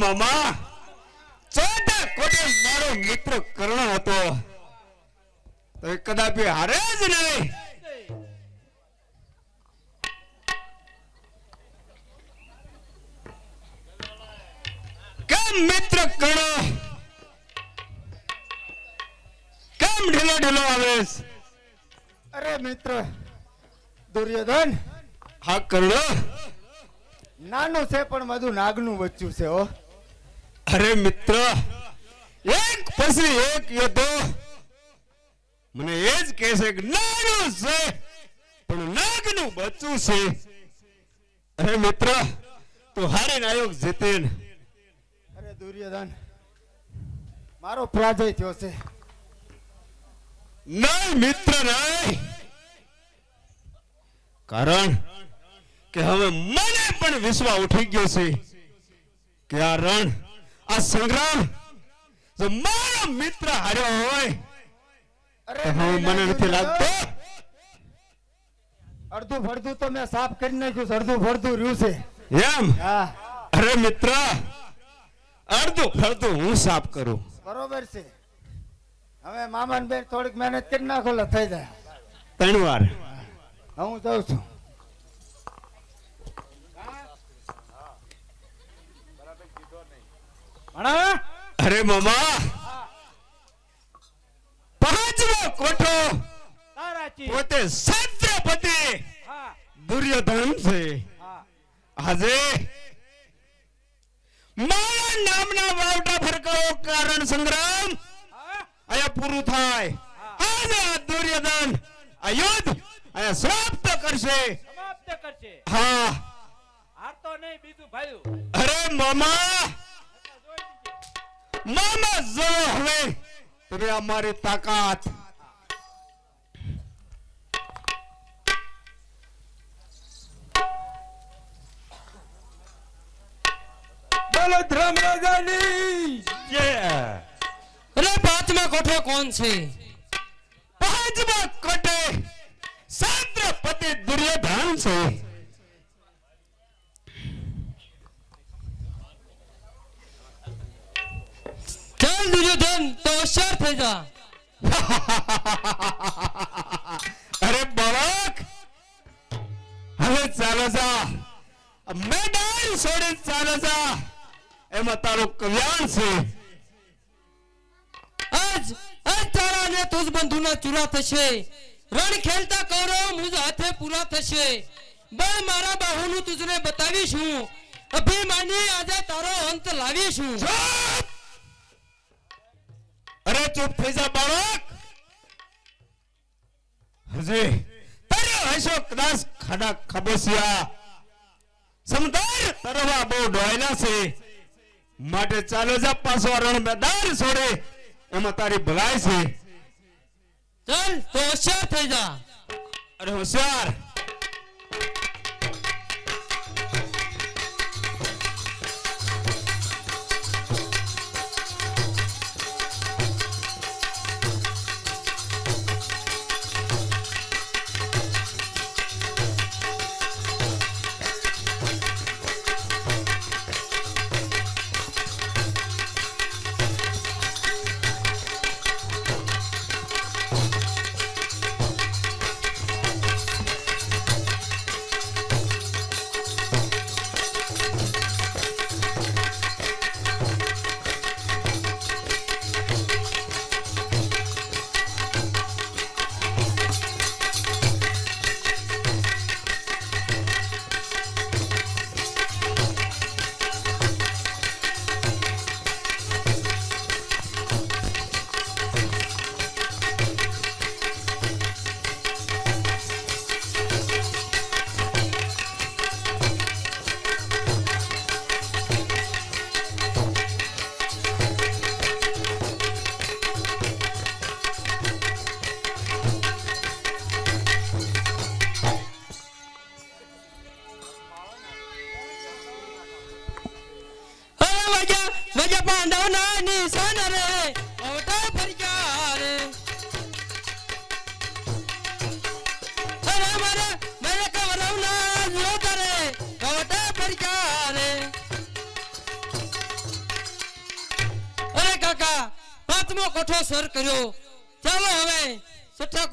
મામા. ચોથા કોઠે મારો મિત્ર કર્ણ હતો. તો કદાપી હારે જ નહીં. કેમ મિત્ર કર્ણ? કેમ ઢીલો ઢીલો આવેશ અરે મિત્ર દુર્યોધન. હા કર્ણ. નાનું છે પણ બધું નાગનું બચ્ચું છે હો. અરે મિત્ર એક પછી એક યુદ્ધો. મને એ જ કહે છે કે નાનું છે પણ નાગનું બચ્ચું છે. અરે મિત્ર તું હારી નાયક જીતેન અરે દુર્યોધન મારો પરાજય થયો છે. નહીં મિત્ર નહીં. કારણ કે હવે મને પણ વિશ્વા ઉઠી ગયો છે કે આ રણ આ સંગ્રામ જો મારો મિત્ર હાર્યો હોય અરે હું મને નથી લાગતો. અડધું ફળધું તો મેં સાફ કરી નાખ્યું અડધું ફળધું રહ્યું છે. એમ? અરે મિત્ર અડધું ફળધું હું સાફ કરું. બરોબર છે. હવે મામાન બેન થોડીક મહેનત કરી નાખો થઈ જાય. ત્રણ વાર. હું જાઉં છું. અરે મામા. પાંચમો કોઠો. પોતે સત્યપતિ દુર્યોધન છે. આજે મારા નામના વાવટા ફરકાવો કારણ સંગ્રામ અહીંયા પૂરું થાય. આજે આ દુર્યોધન આ યુદ્ધ અહીંયા સમાપ્ત કરશે. સમાપ્ત કરશે. હા. હારતો નહીં બીજું ભાઈ અરે મામા. મામા જો હવે. તમે અમારી તાકાત. બોલો ધર્મરાજાની જય અરે પાંચમા કોઠે કોણ છે? પાંચમા કોટે છત્રપતિ દુર્યોધન છે. ચાલ દુર્યોધન તો હોશિયાર થઈ જા. અરે બાળક! હવે ચાલો જા. મેદાન છોડી ચાલો જા. એમાં તારું કલ્યાણ છે. આજ આજ તારા ને તુજ બંધુના ચૂરા થશે. રણ ખેલતા કૌરવ મુજ હાથે પૂરા થશે. બળ મારા બાહુનું તુજને બતાવીશું અભિમાની આજે તારો અંત લાવીશું ચૂપ! અરે ચૂપ થઈ જા બાળક. હજી. તારે હશો કદાચ ખાડા ખબોસિયા સમુદાય તરવા બહુ ડોયલા છે. માટે ચાલો જા પાછો રણ મેદાન છોડે. એમાં તારી ભલાઈ છે. ચાલ તો હોશિયાર થઈ જા. અરે હોશિયાર.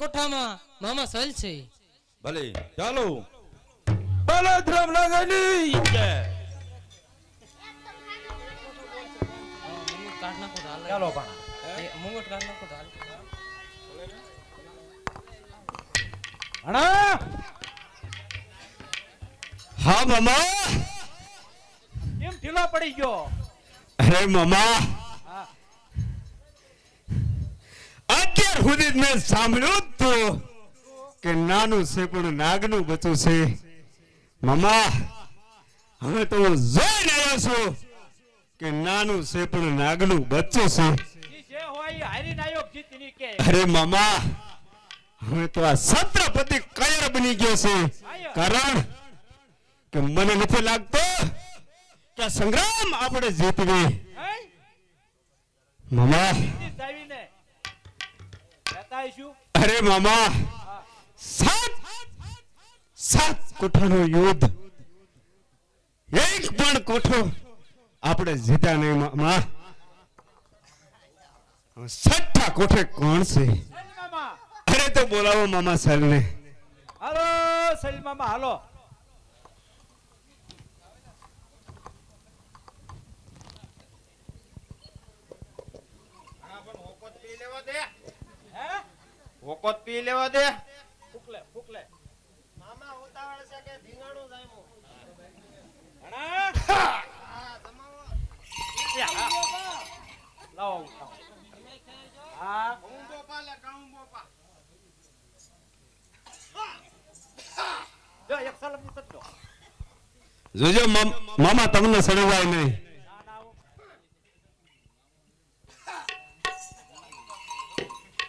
કોઠામાં મામા સલ છે. ભલે ચાલો. બલદ્રમ નગરની જય. ચાલો પણ. ભણા હા મામા. કેમ ઢીલા પડી ગયો? અરે મામા. અત્યાર સુધી મેં સાંભળ્યું જ તું કે નાનું છે પણ નાગનું બચ્ચું છે. મામા હવે તો હું જોઈને આવ્યો છું કે નાનું છે પણ નાગનું બચ્ચું છે. અરે મામા હવે તો આ છત્રપતિ કયર બની ગયો છે. કારણ કે મને નથી લાગતો કે સંગ્રામ આપણે જીતવી. મામા અરે મામા સાત સાત કોઠાનો યુદ્ધ. એક પણ કોઠો આપણે જીતા નહીં મામા. છઠ્ઠા કોઠે કોણ છે? અરે તો બોલાવો મામા સાહેબને હાલો સલ મામા હાલો હે વોકોત પી લેવા દે. ફૂકલે ફૂકલે. મામા ઉતાવળ છે કે ધીંગાણું જાયમો એ હા. લાવો લાવો. હા જો એક સલમની સજ્જો. જોજો મામા તમને સડવાય નહીં ના ના આવો.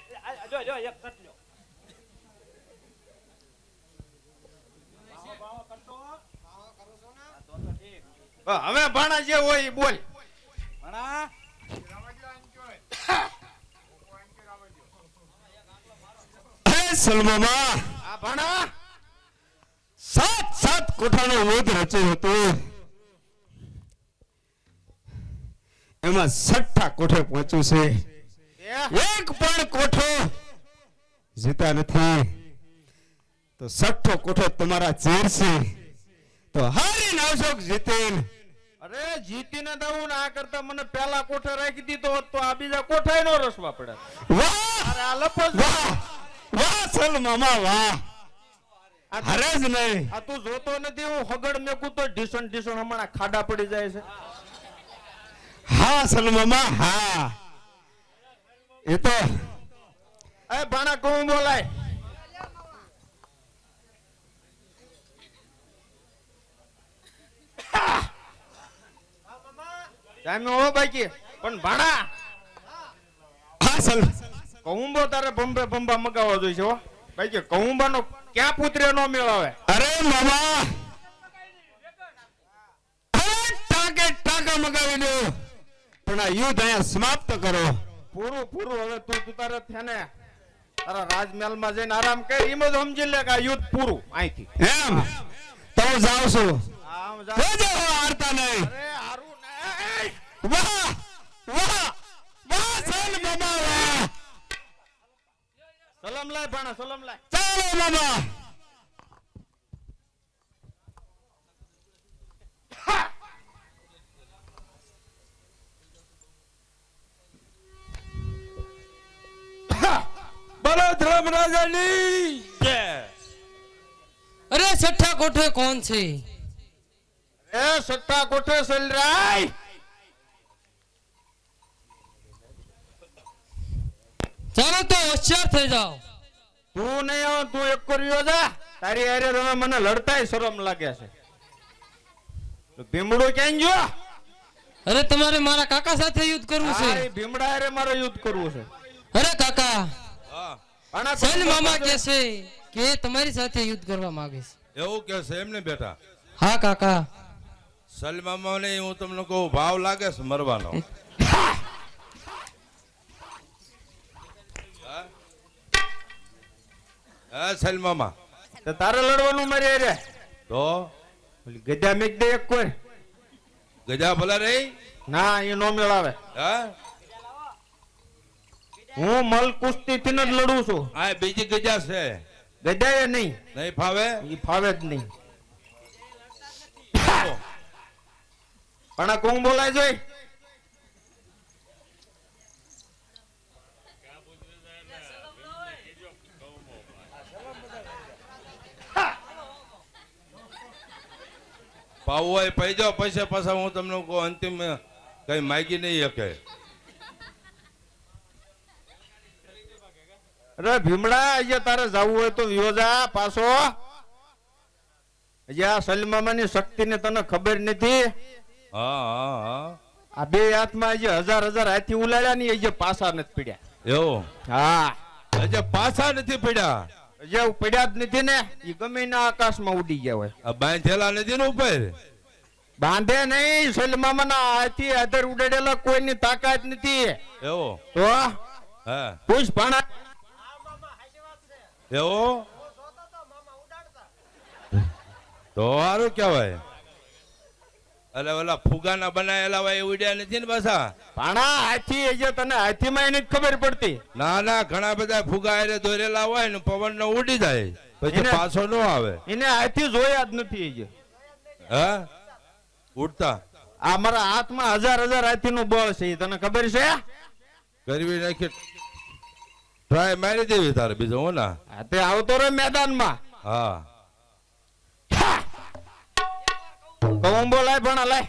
એ, આ, જો જો એક સજ્જો બાવો, બાવો કરતો? હા, તો તો ઠીક. હવે ભાણા જે હોય ઈ બોલ. ભણા અરે આ ભાણા. સાત સાત કોઠાનું યુદ્ધ રચ્યું હતું. એમાં છઠ્ઠા કોઠે પહોંચ્યું છે. એક પણ કોઠો જીતા નથી. તો છઠ્ઠો કોઠો તમારા ચેર છે. તો હારી નાવશો જીતીને. અરે જીતીને દઉં ને કરતા મને પેલા કોઠે રાખી દીધો હોત તો આ બીજા કોઠાય નો રસવા પડે. વાહ! અરે આ લપો વાહ! વાહ સલમામા વાહ! હારે જ નહીં. આ તું જોતો નથી હું હગડ મેકું તો ઢીસણ ઢીસણ હમણાં ખાડા પડી જાય છે. હા સલમામા હા. એ તો એ ભાણા કહું બોલાય. સામે હો બાકી. પણ ભાણા હા સલ કહુંબો તારે બંબે બંબા મગાવવા જોઈએ હો. બાકી કહુંબાનો ક્યાં પુત્રે નો મેળાવે? અરે મામા. ટાકે ટાકા મગાવી દો. પણ આ યુદ્ધ અહીંયા સમાપ્ત કરો. પૂરું પૂરું. હવે તું તું તારે થેને તારા રાજમહેલમાં જઈને આરામ કર. એમ જ સમજી લે કે આ યુદ્ધ પૂરું અહીંથી. એમ? તો જાવ છું. આમ જાવ હારતા નહીં. ને વાહ વાહ વાહ સલ મામા વાહ સલામ લાય ભાણા સલામ લાય ચાલો મામા બલદ્રમ રાજાની જય અરે છઠ્ઠા કોઠે કોણ છે એ સટ્ટા કોઠે ચાલો તો હોશિયાર થઈ જાઓ. તું નહીં આવ તું એક કર્યો જા. તારી હારે રમે મને લડતાય શરમ લાગે છે. તો ભીમડો ક્યાં ગયો? અરે તમારે મારા કાકા સાથે યુદ્ધ કરવું છે. ભીમડા હારે મારે યુદ્ધ કરવું છે. અરે કાકા. આના સૈન મામા કે છે કે તમારી સાથે યુદ્ધ કરવા માંગે છે. એવું કે છે એમને બેટા? હા કાકા. સલમામા ને હું તમને કહું ભાવ લાગે છે મરવાનો. હા સલમામાં તો તારે લડવાનું મારે હારે? તો? ગજા ગધા મેક દે એક કોઈ. ગજા ભલા રહી? ના એ નો મેળાવે. હા? હું મલ કુસ્તી થી જ લડું છું. આ બીજી ગજા છે. ગજા એ નહીં. નહીં ફાવે? એ ફાવે જ નહીં. પણ આ કોણ બોલાય જોઈ? પાવું હોય પૈ જાઓ પછી પાછા હું તમને કહું અંતિમ કઈ માગી નહીં શકે. અરે ભીમડા અહીંયા તારે જવું હોય તો યોજા પાછો. અહીંયા સલમામાની શક્તિને તને ખબર નથી? હા હા હા. આ બે હાથમાં આજે હજાર હજાર હાથી ઉલાડ્યા ની અહીંયા પાછા નથી પડ્યા. એવો? હા. અહીંયા પાછા નથી પડ્યા? જે પડ્યા જ નથી ને એ ગમે ના આકાશમાં ઉડી ગયા હોય. બાંધેલા નથી ને ઉપર? બાંધે નહીં સલમામાના હાથી આધર ઉડાડેલા કોઈની તાકાત નથી. એવો? તો હા. પૂછ ભાણા એવો? તો સારું કહેવાય. અરે ઓલા ફુગાના બનાયેલા હોય એ ઉડ્યા નથી ને પાછા? ભાણા હાથી એ તને હાથીમાં એની ખબર પડતી. ના ના ઘણા બધા ફુગા એને દોરેલા હોય ને પવન નો ઉડી જાય. પછી પાછો નો આવે. એને હાથી જોયા જ નથી એ હા? ઉડતા. આ મારા હાથમાં હજાર હજાર હાથી નું બળ છે તને ખબર છે? ગરવી નાખી. ટ્રાય મારી દેવી તારે બીજો હું ના. તે આવતો રે મેદાનમાં. હા. કહું બોલાય પણ લાય.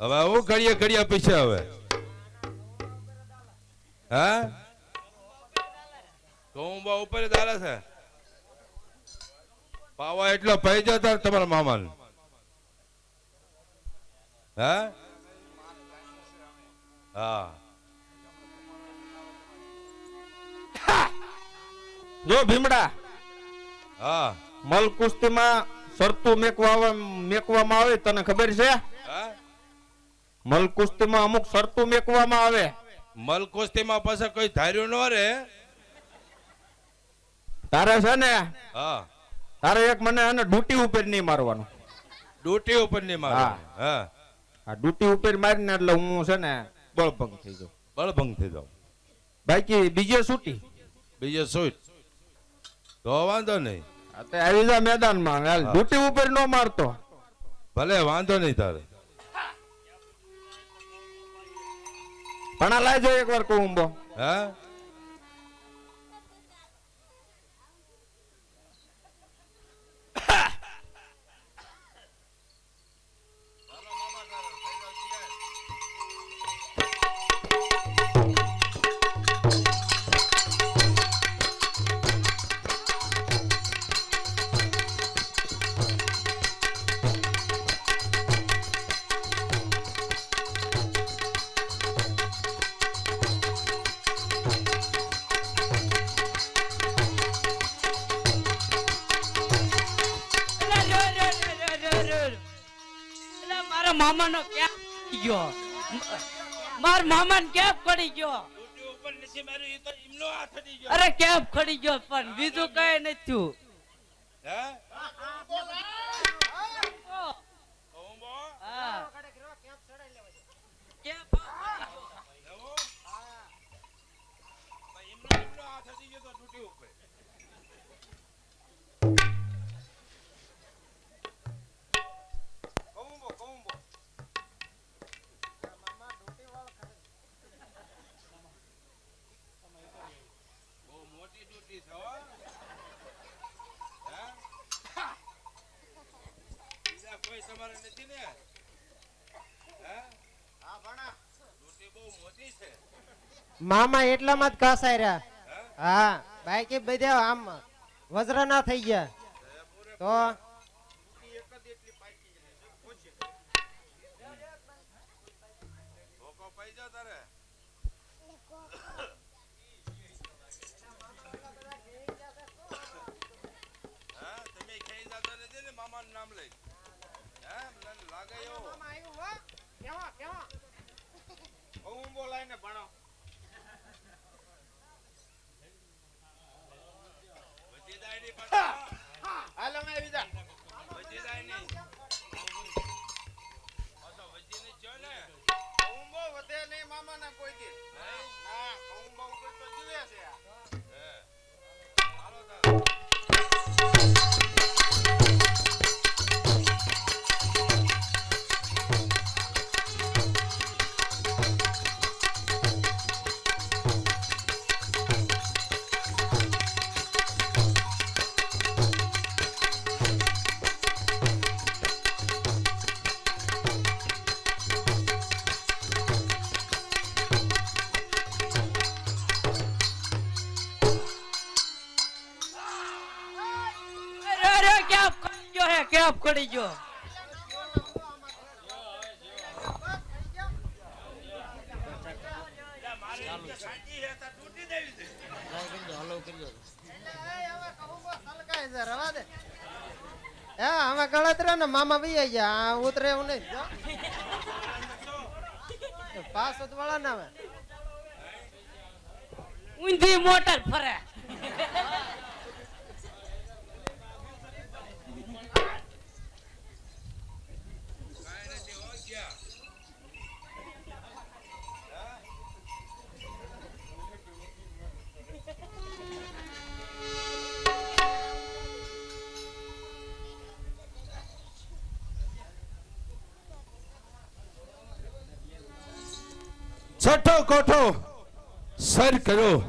હવે હું ઘડીએ ઘડીએ પીછે હવે. હા? કહું ઉપર જ છે. પાવા એટલો પૈ જતા તમારા મામાને. હા? હા. જો ભીમડા હા. મલ કુસ્તીમાં શરતું મેકવા મેકવામાં આવે તને ખબર છે? મલકુસ્તીમાં મલ અમુક શરતું મેકવામાં આવે. મલકુસ્તી માં પછી કોઈ ધાર્યું ન રે? તારે છે ને હા. તારે એક મને એને ડૂટી ઉપર નહીં મારવાનું. ડૂટી ઉપર નહીં મારવાનું? હા. આ ડૂટી ઉપર મારીને એટલે હું છે ને બળભંગ થઈ જાઉં. બળભંગ થઈ જાઉં. બાકી બીજે છૂટી બીજે સૂટ તો વાંધો નહીં. આવી જા મેદાનમાં. હાલ હા. ઉપર નો મારતો. ભલે વાંધો નહીં તારે. પણ લાઈ લાવજો એકવાર કહું બો હા? એટલે નો કેપ ગયો. માર મામાને કેપ પડી ગયો. અરે કેપ ખડી ગયો પણ બીજું કઈ નથી થયું. નથી ને. હે? ડ્યુટી બહુ મોટી છે. મામા એટલામાં જ ઘસાઈ રહ્યા હા બાકી બધા આમ વજ્ર ના થઈ ગયા. તો? ધોકો પાઈ હા? તમે ખાઈ જતા ને મામાનું નામ લઈ. કહું બોલાય ને ભણો. હાલ અમે ગળતરા ને મામા ભાઈ ગયા. ઉતરે એવું નહીં. પાસ વાળા ના આવે ઊંધી મોટર ફરે. છઠ્ઠો કોઠો સર કર્યો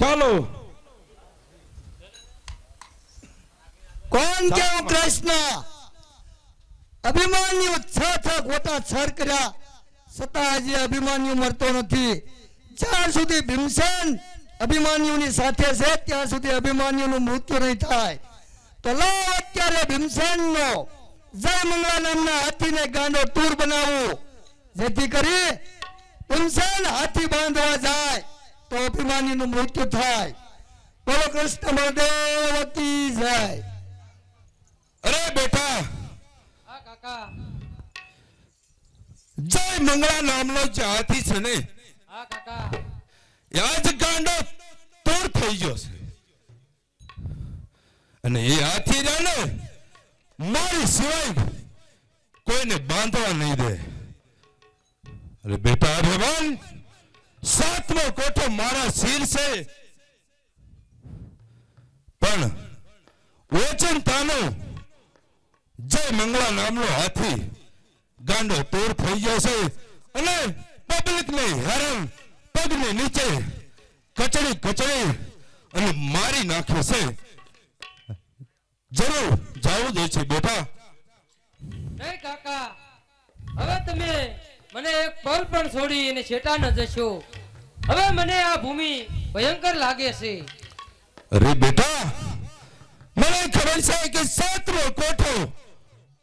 ચાલો. કોણ કેવું કૃષ્ણ? અભિમાન્યુ છ છ ગોટા સર કર્યા. છતાં હજી અભિમાન્યુ મરતો નથી. જ્યાં સુધી ભીમસેન અભિમાન્યુની સાથે છે ત્યાં સુધી અભિમાન્યુનું મૃત્યુ નહીં થાય. તો લાવ અત્યારે ભીમસેનનો જય મંગળા નામના હાથીને ગાંડો તૂર બનાવવું જેથી કરી ઇન્સાન હાથી બાંધવા જાય તો અભિમાન્યુનું મૃત્યુ થાય. બોલો કૃષ્ણ બળદેવ જાય. અરે બેટા. હા કાકા. જય મંગળા નામનો જે હાથી છે ને હા કાકા. એ આજ ગાંડો તોડ થઈ ગયો છે. અને એ હાથી રહ્યો ને મારી સિવાય કોઈને બાંધવા નહીં દે. અરે બેટા ભગવાન સાતમો કોઠો મારા શિર છે. પણ ઓચન તાનો, જય મંગળા નામનો હાથી ગાંડો તોડ થઈ ગયો છે અને પબ્લિક ને હેરાન પગને નીચે કચડી કચડી અને મારી નાખ્યો છે. જરૂર જાવું જ છે બેટા. નહીં કાકા હવે તમે મને એક પલ પણ છોડી અને છેટા ન જશો. હવે મને આ ભૂમિ ભયંકર લાગે છે. અરે બેટા મને ખબર છે કે સાતમો કોઠો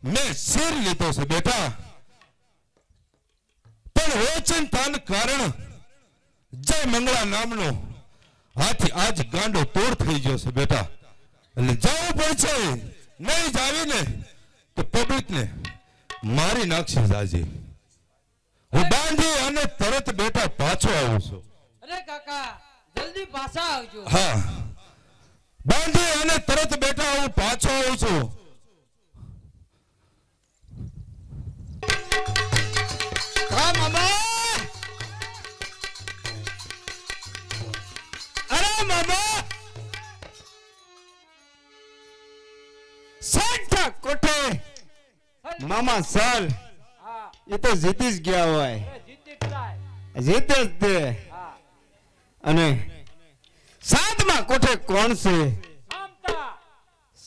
મેં શેર લીધો છે બેટા. પણ ઓચિંતાન કારણ જય મંગળા નામનો હાથી આજ ગાંડો તોડ થઈ ગયો છે બેટા. એટલે જવું પડશે. નહીં જાવીને તો પબ્લિક ને મારી નાખશે જાજી. હું બાંધી અને તરત બેટા પાછો આવું છું. અરે કાકા જલ્દી પાછા આવજો. હા. બાંધી અને તરત બેઠા હું પાછો આવું છું. હા મામા અરે મામા સાઠા કોઠે? મામા સર એ તો જીતી જ ગયા હોય. જીતી જ તે. અને સાતમા કોઠે કોણ છે?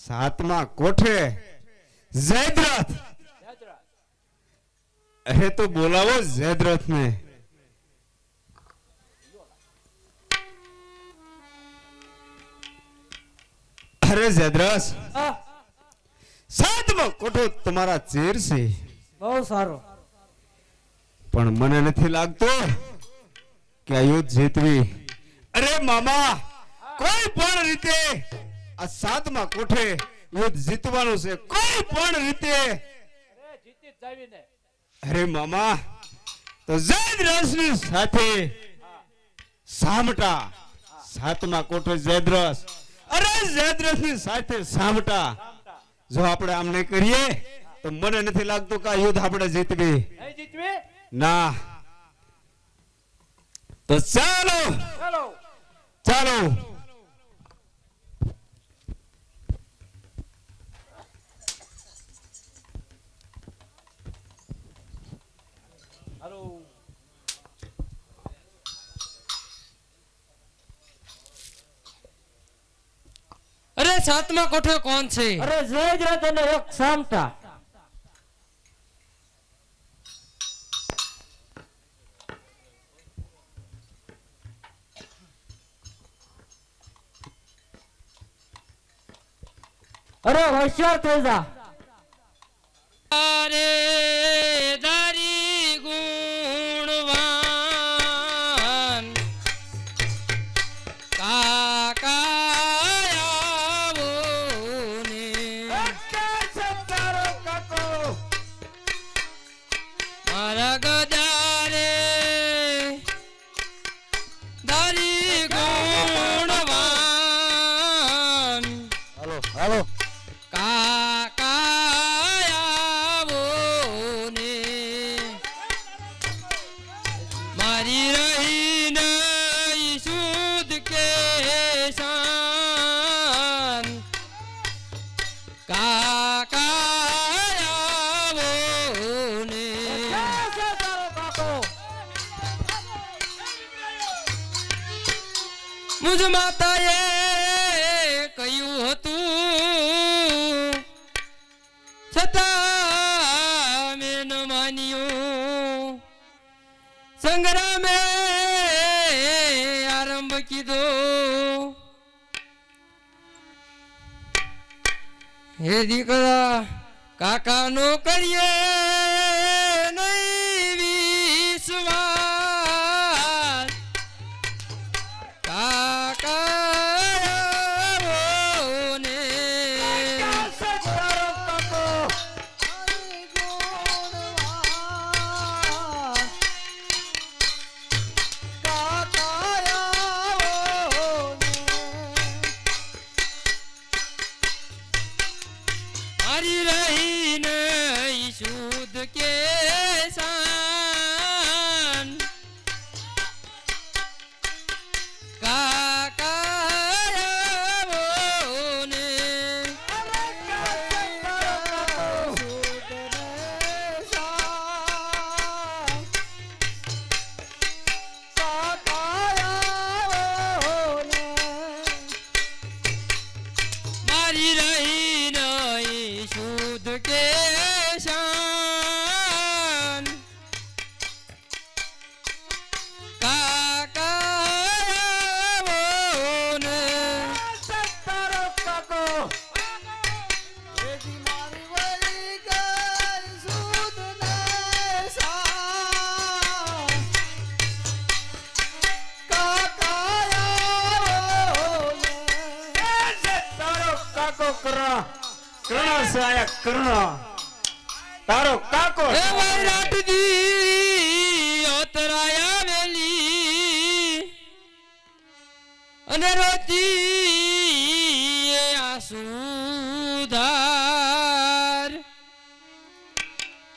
સાતમા કોઠે? જયદ્રથ. અરે તો બોલાવો જયદ્રથ ને અરે જયદ્રથ. સાતમો કોઠો તમારા ચેર છે. બહુ સારો. પણ મને નથી લાગતો કે આ યુદ્ધ જીતવી. અરે મામા કોઈ પણ રીતે આ સાતમા કોઠે યુદ્ધ જીતવાનું છે કોઈ પણ રીતે. અરે મામા તો જયદ્રથની સાથે સામટા સાતમા કોઠે જયદ્રસ અરે જયદ્રથની સાથે સામટા જો આપણે આમને કરીએ તો મને નથી લાગતું કે આ યુદ્ધ આપણે જીતવી જીતવી ના તો ચાલો ચાલો અરે સાતમા કોઠો કોણ છે? અરે જય જ તને એક સામટા. અરે હોશિયાર થઈ જા હવે દીકરા કાકાનો કરીએ.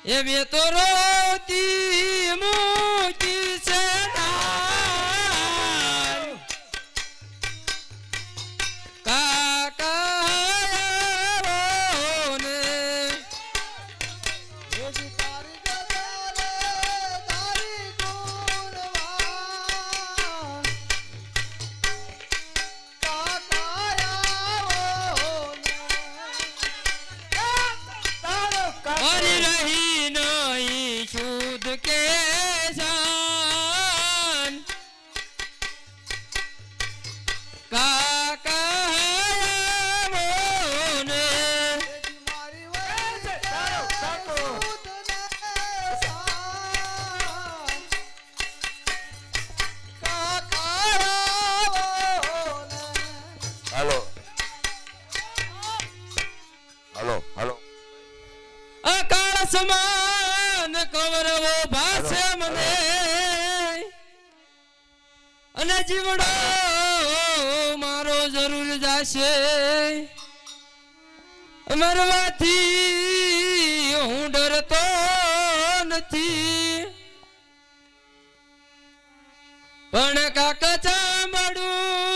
એ બે તો રોતી જીવડો મારો જરૂર જાશે. મરવાથી હું ડરતો નથી. પણ કાકા ચામડું